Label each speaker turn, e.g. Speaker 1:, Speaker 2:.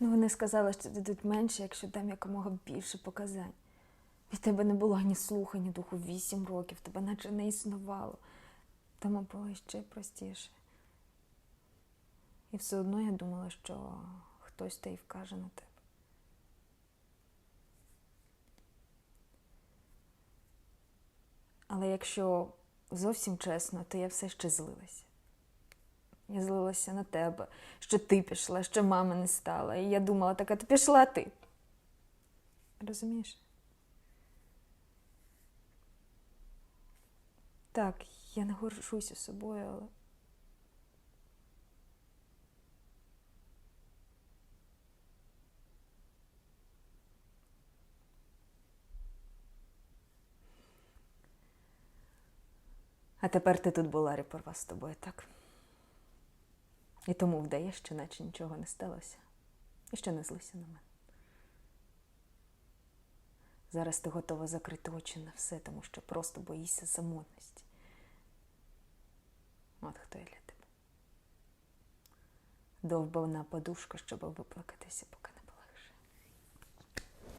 Speaker 1: Ну, вони сказали, що дадуть менше, якщо дам якомога більше показань. Від тебе не було ні слуху, ні духу вісім років, тебе наче не існувало. Тому було ще простіше. І все одно я думала, що хтось та й вкаже на тебе. Але якщо зовсім чесно, то я все ще злилася. Я злилася на тебе, що ти пішла, що мами не стала. І я думала, так, а ти пішла ти. Розумієш? Так, я не горжуся собою, але. А тепер ти тут була, і порвав з тобою, так? І тому вдаєш, що наче нічого не сталося. І що не злися на мене. Зараз ти готова закрити очі на все, тому що просто боїшся самотності. От хто я для тебе. Довбана подушка, щоб виплакатися, поки